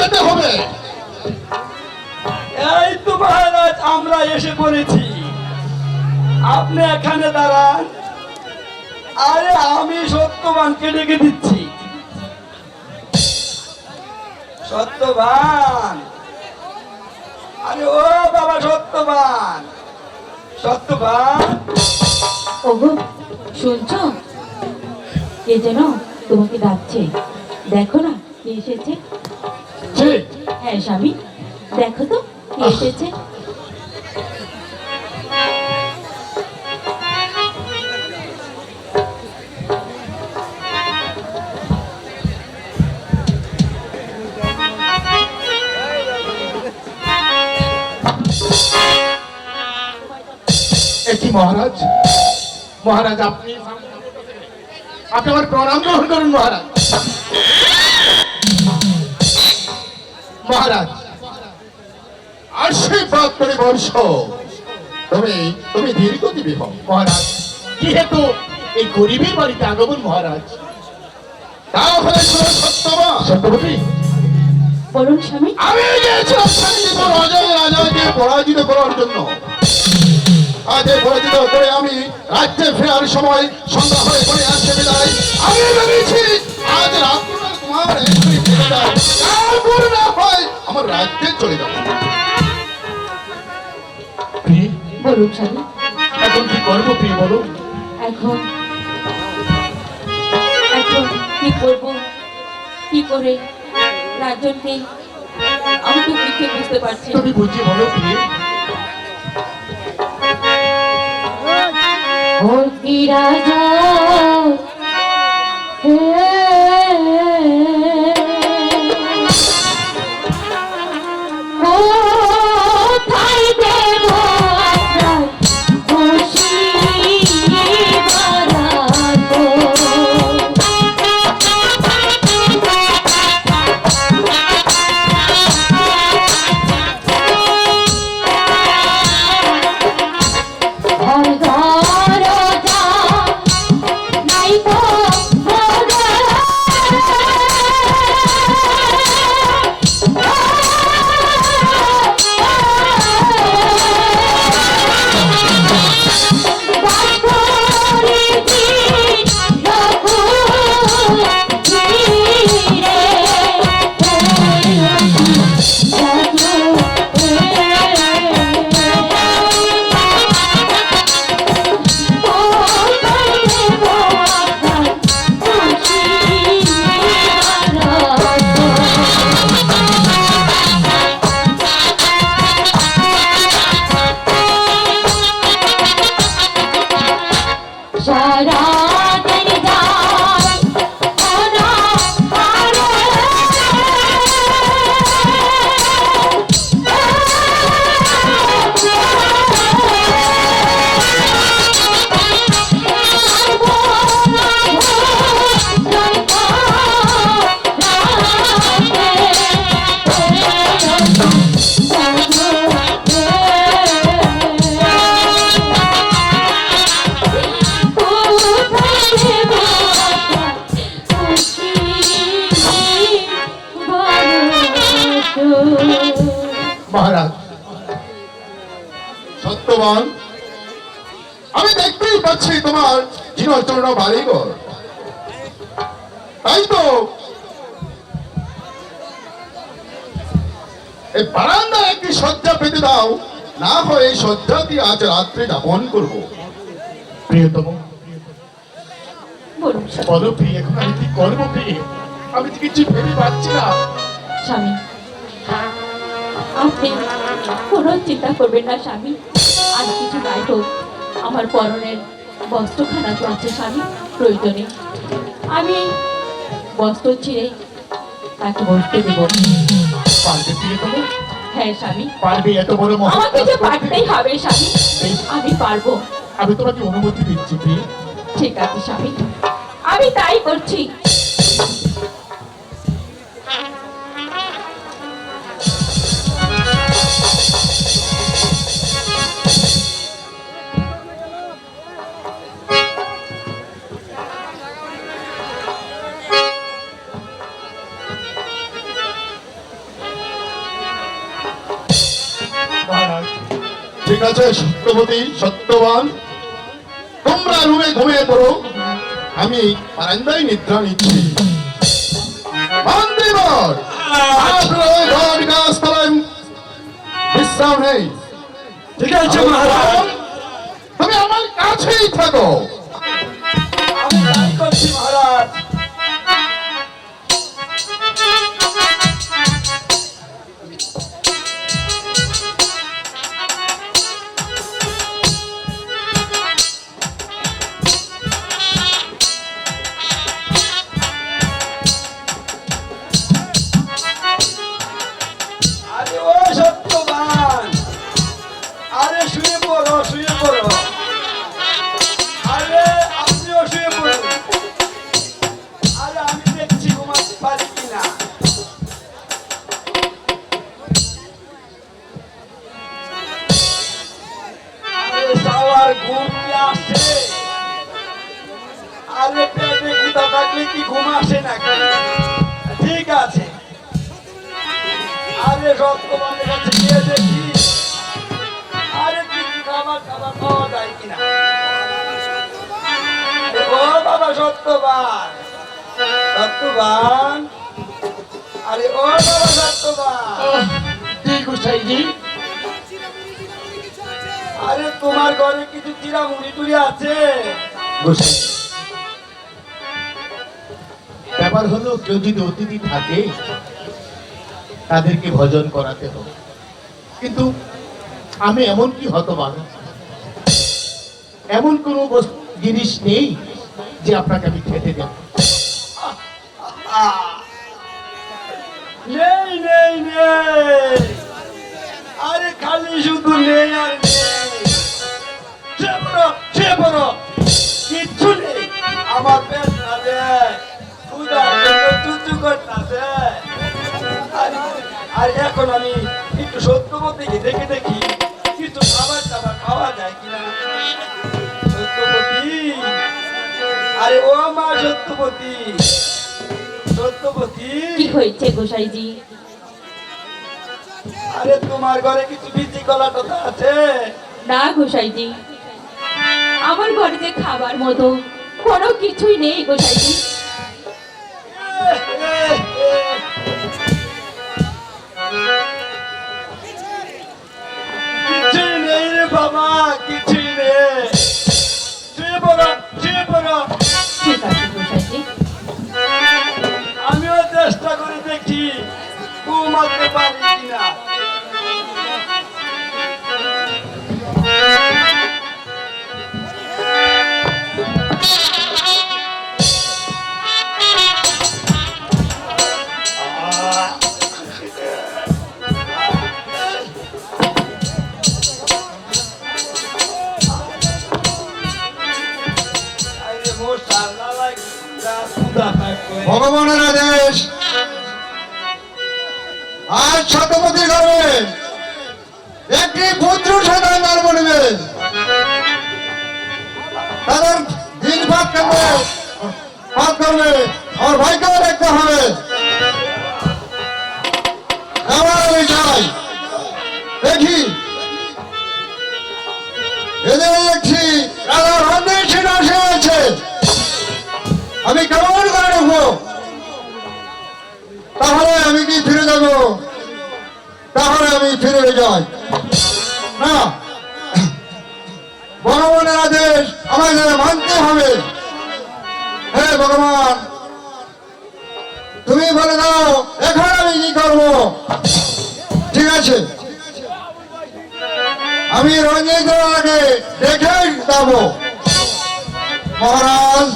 যেতে হবে। এই তো মহারাজ আমরা এসে পড়েছি। আপনি এখানে দাঁড়ান। আরে আমি সত্যবানকে ডেকে দিচ্ছি। সত্যবান। আরে ও বাবা সত্যবান। সত্যবান। ওগো শুনছো? কে যেন তোমাকে ডাকছে। দেখো না কে এসেছে। ঠিক হ্যাঁ স্বামী দেখো তো কে এসেছে। একটি মহারাজ? মহারাজ আপনি আপনি আমার প্রণাম গ্রহণ করুন মহারাজ। মহারাজ আশীর্বাদ করে বর্ষ তুমি তুমি মহারাজ যেহেতু এই গরিবের বাড়িতে আগমন মহারাজ। তাহলে শুনো সত্যবতী? বলুন স্বামী। আমি গিয়েছিলাম রাজাকে পরাজিত করার জন্য। আজ পরাজিত করে আমি রাজ্যে ফেরার সময় সন্ধ্যা হয়ে পড়ে আসছে বিদায়। আমি ভেবেছি আজ রাত্রে তারপর না হয় আমার রাজ্যে চলে যাব বলুন স্বামী। এখন কি করব প্রিয় বলো? এখন এখন কি করব? কি করে? রাজনকে আমি তো কিছু বুঝতে পারছি। তুমি বুঝি বলো প্রিয় ও কি রাজা জীবন বাড়িঘর তাই তো। এই বারান্দায় একটি শয্যা পেতে দাও। না হয় এই শয্যা দিয়ে আজ রাত্রে যাপন করব। প্রিয়তম। বলো প্রিয় এখন আমি কি করব প্রিয়? আমি তো কিছু ভেবে পাচ্ছি না। স্বামী আপনি কোনো চিন্তা করবেন না স্বামী। আর কিছু নাই হোক আমার পরনের বস্ত্রখানা তো আছে স্বামী প্রয়োজনে। আমি বস্ত্র ছিঁড়ে তাকে বসতে দেব। পারবে হ্যাঁ স্বামী। পারবে এত বড় আমাকে যে পারতেই হবে স্বামী আমি পারব। আমি তোমাকে অনুমতি দিচ্ছি ঠিক আছে স্বামী। আমি তাই করছি। আছে সত্যবতী সত্যবান। তোমরা রুমে ঘুমিয়ে পড়ো। আমি বারান্দায় নিদ্রা নিচ্ছি। বিশ্রাম নেই। ঠিক আছে তুমি আমার কাছেই থাকো। মহারাজ। আরে রক্তবানের কাছে গিয়ে দেখি আরে কিছু খাবার খাবার পাওয়া যায় কিনা? ও বাবা সত্যবান সত্যবান। আরে ও বাবা সত্যবান। কি গোসাইজি আরে তোমার ঘরে কিছু চিরা মুড়ি টুড়ি আছে? ব্যাপার হলো কেউ যদি অতিথি থাকে তাদেরকে ভজন করাতে হবে। কিন্তু আমি এমন কি হতবান এমন কোনো জিনিস নেই যে আপনাকে আমি খেতে দেব। আরে খালি শুধু নেই আমার পেট না দেয় চুচু করতেছে আর এখন আমি একটু সত্যবতীকে দেখে দেখি কিছু খাবার টাবার পাওয়া যায় কিনা। সত্যবতী আরে ও মা সত্যবতী সত্যবতী কি হয়েছে গোসাইজি? আরে তোমার ঘরে কিছু বিচি কলা টলা আছে? না গোসাইজি। আমার ঘরে যে খাবার মতো কোনো কিছুই নেই গোসাইজি। বাবা কিছুই নেই আমিও চেষ্টা করে দেখি ঘুমাতে পারি কিনা। আমি কেমন করে রাখব? তাহলে আমি কি ফিরে যাব? তাহলে আমি ফিরে যাই না। ভগবানের আদেশ আমাদের মানতে হবে। হে ভগবান, তুমি বলে দাও, এখন আমি কি করব? ঠিক আছে। আমি রঞ্জিত আগে দেখে যাব। মহারাজ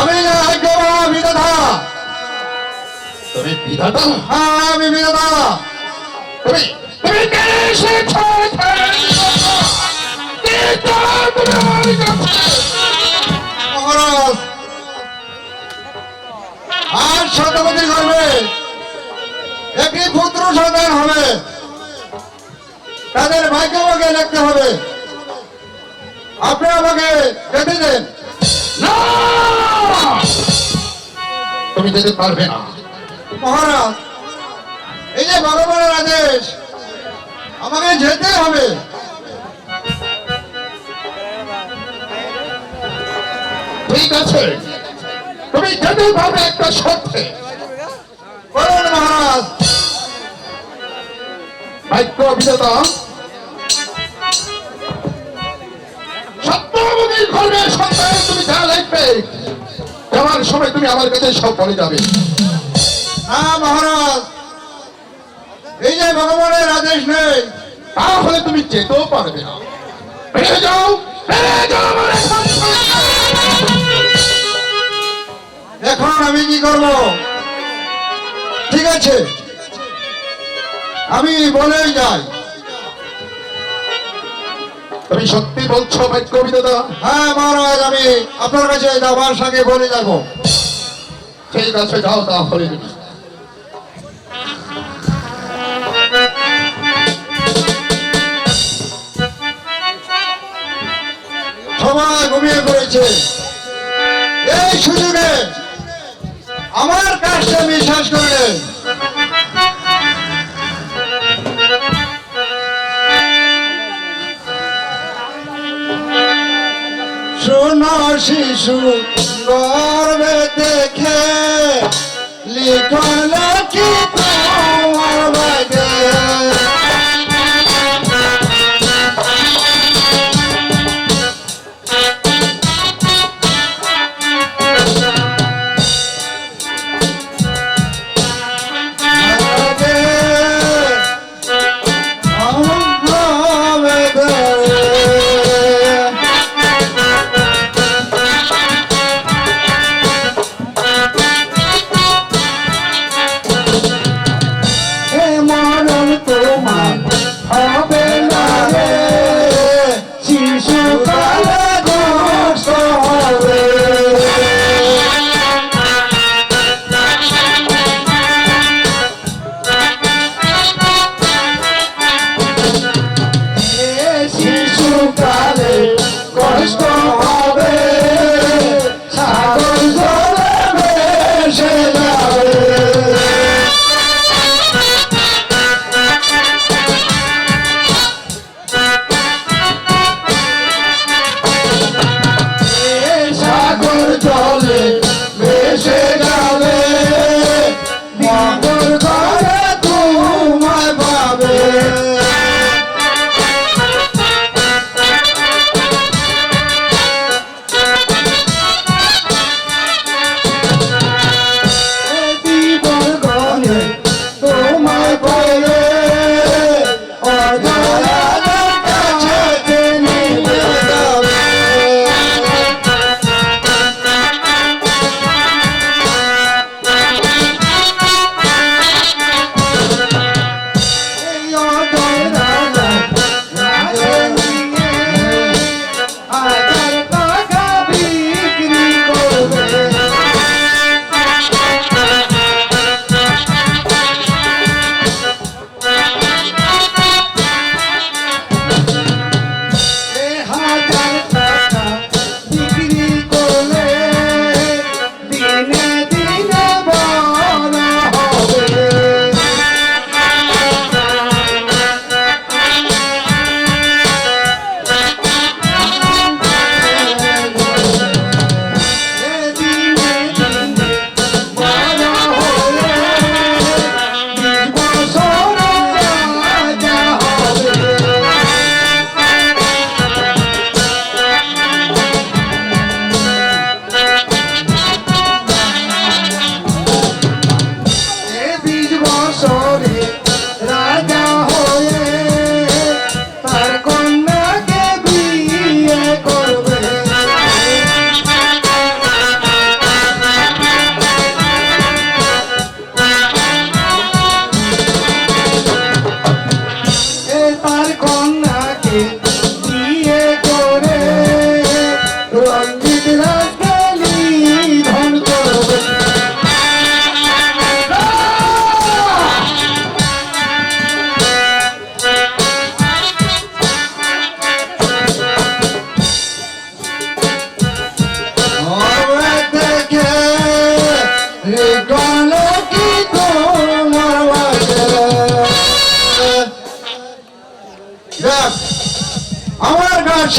আমি আজ্ঞা বিধাতা। তুমি বিধাতা? হ্যাঁ আমি বিধাতা। তুমি তুমি কে এসেছ মহারাজ আজ শতপতি করবে একটি পুত্র সন্তান হবে। তাদের ভাগ্যকে লিখতে হবে। আপনি আমাকে যেতে দেন। তুমি যেতে পারবে না। মহারাজ এই যে ভগবানের আদেশ আমাকে যেতে হবে। ঠিক আছে। তুমি যেতে পারবে একটা শর্তে। বলুন মহারাজ। বাক্য অভিনেতা। সত্যবতী ঘরে সন্তান তুমি যা লিখবে যাওয়ার সময় তুমি আমার কাছে সব বলে যাবে। হ্যাঁ মহারাজ এই যে ভগবানের আদেশ নেই। তাহলে তুমি যেতেও পারবে না। বেরিয়ে যাও। এখন আমি কি করব? ঠিক আছে। আমি বলেই যাই। তুমি সত্যি বলছো বাক্য অভিনেতা হ্যাঁ মহারাজ, আমি আপনার কাছে যাবার সঙ্গে বলে যাব। ঠিক আছে, যাও তাহলে। সবাই ঘুমিয়ে পড়েছে। এই সুযোগে আমার কাজটা বিশ্বাস করলেন শোনো শিশু গর্বে দেখে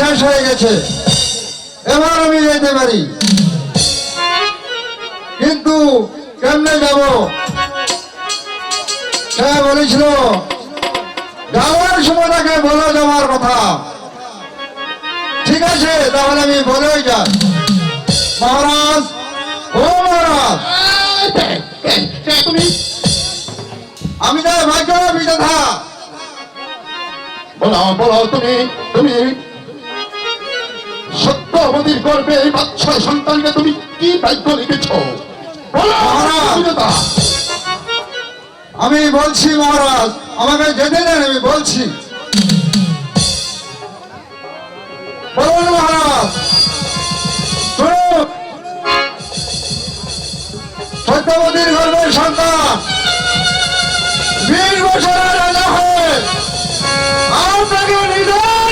হয়ে গেছে। এবার আমি যেতে পারি। কিন্তু কেমনে যাব? সে বলেছিল। যাওয়ার সময় তাকে বলে যাওয়ার কথা। ঠিক আছে, তাহলে আমি বলেই যাই। মহারাজ, ও মহারাজ। আমি যাই ভাগ্য বিধাতা। বলো বলো তুমি তুমি সত্যবতীর গর্বে এই বাচ্চা সন্তানকে তুমি কি ভাগ্য লিখেছ। আমি বলছি মহারাজ আমাকে যেতে দেন আমি বলছি। বলুন মহারাজ। সত্যবতীর গর্বের সন্তান। বিশ বছরের রাজা হয়ে আপনাকে নিধন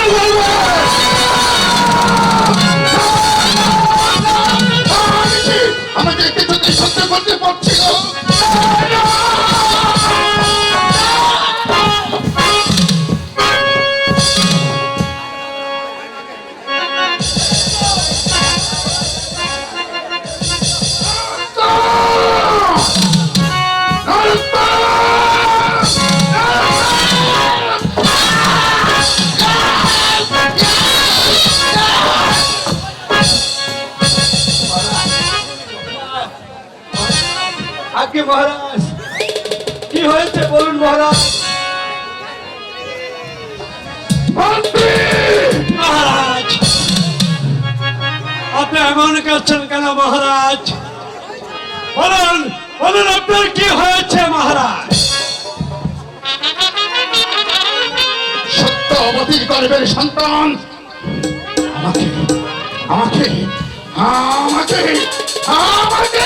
করতে পারছি না। মহারাজ মহারাজ আপনি এমন করছেন কেন মহারাজ? বলুন বলুন আপনার কি হয়েছে মহারাজ? সত্যবতীর গর্বের সন্তান। আমাকে আমাকে আমাকে আমাকে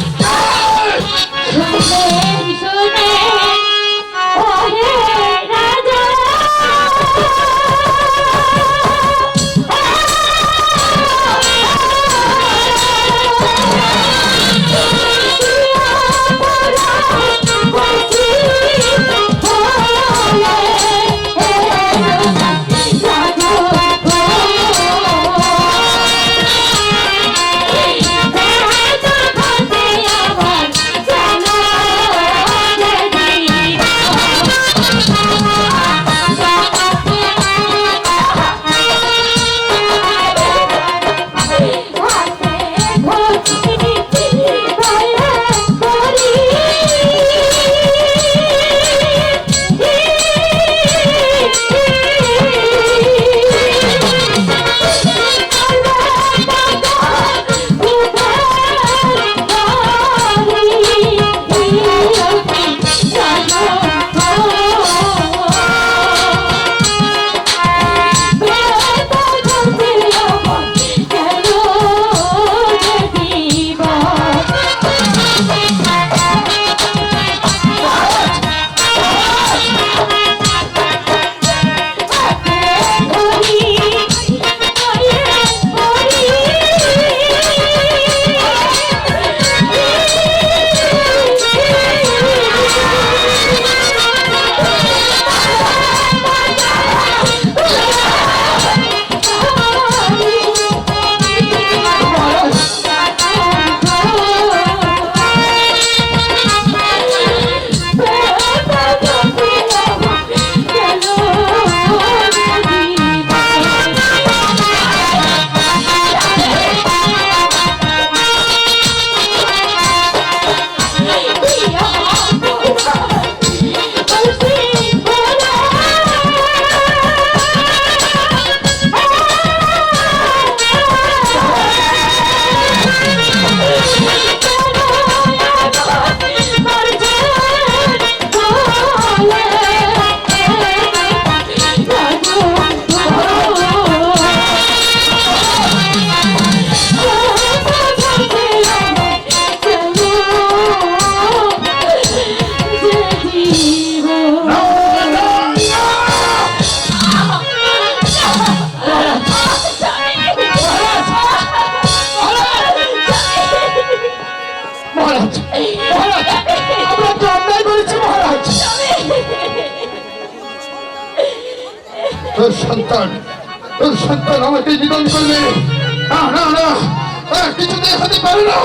কিছুতেই হতে পারে না।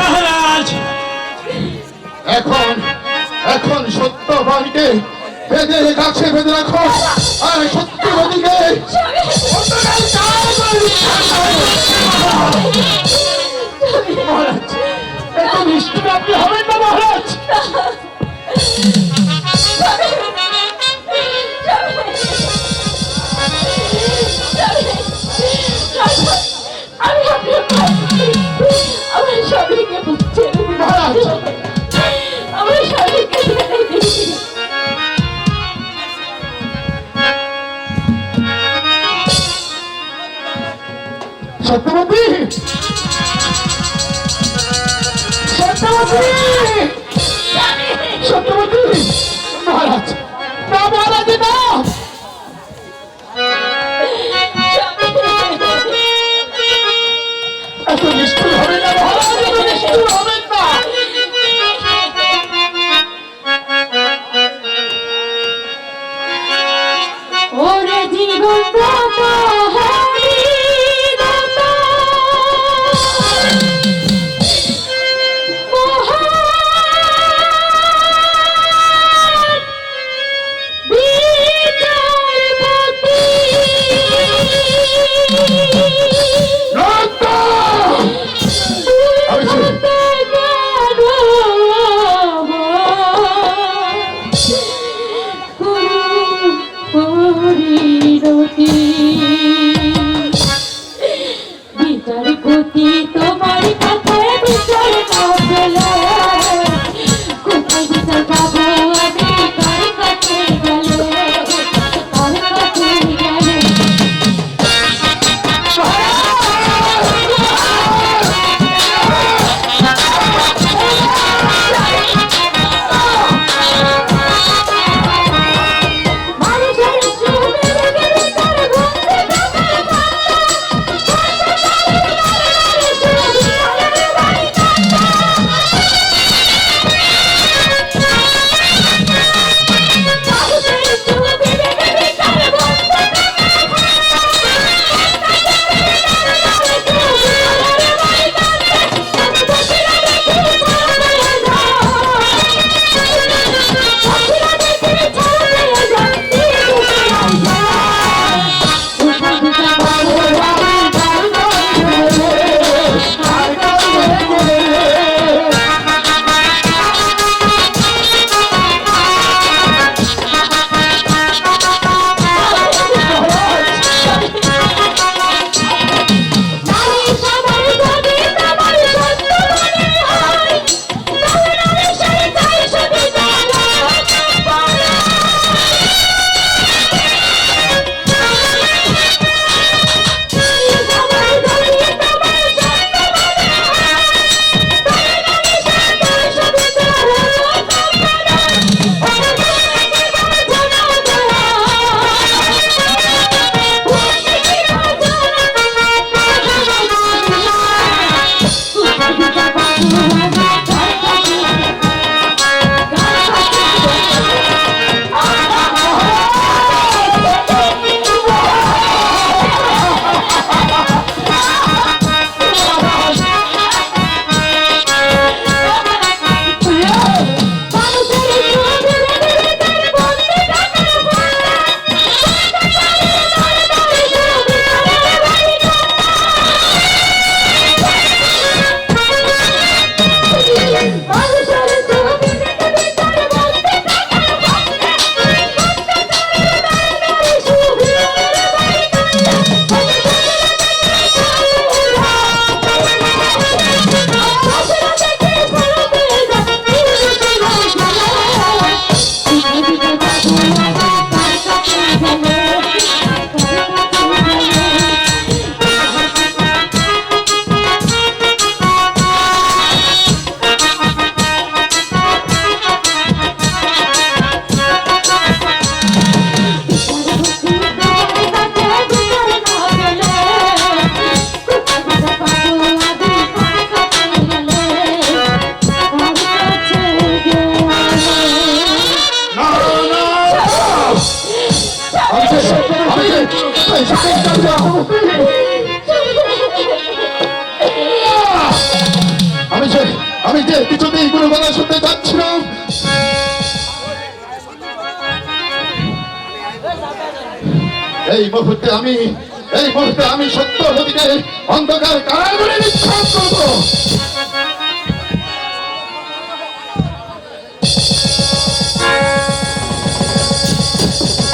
মহারাজ! এখন এখন সত্যবাদীকে বেঁধে গাছে বেঁধে রাখো। আর সত্যবাদীকে মহারাজ এত নিষ্ঠুর আপনি হবেন না মহারাজ। সত্যবতী সত্যবতী সত্যবতী Cristo.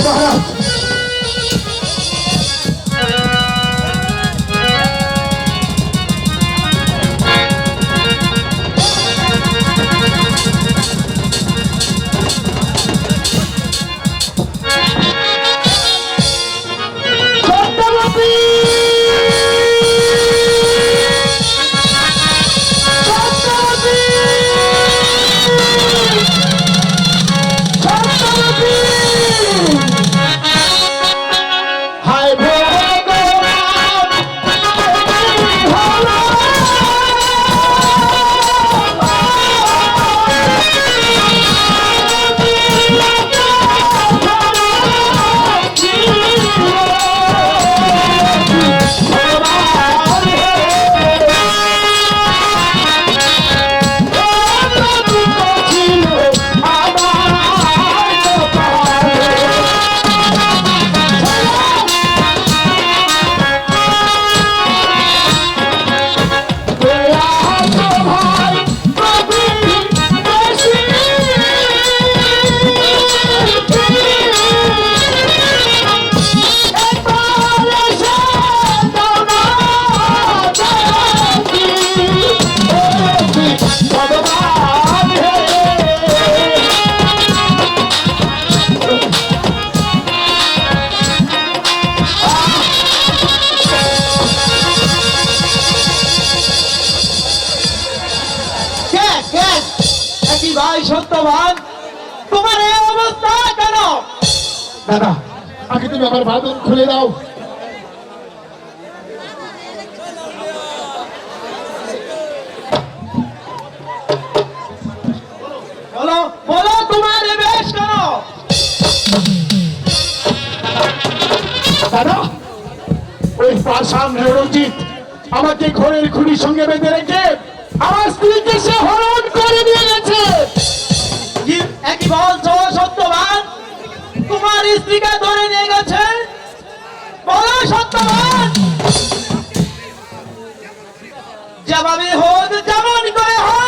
মহারাজ তোমার এই অবস্থা কেন? দাদা আগে তুমি আমার বাদন খুলে দাও। বলো বলো তোমার বেশ কেন? দাদা ওই পাশান রঞ্জিত আমাকে ঘরের খুঁড়ির সঙ্গে বেঁধে রেখে আমার স্ত্রীকে সে হরণ করে নিয়ে গেছে। একই বলছো সত্যবান তোমার স্ত্রীকে ধরে নিয়ে গেছে। বলো সত্যবান যেভাবে হোক।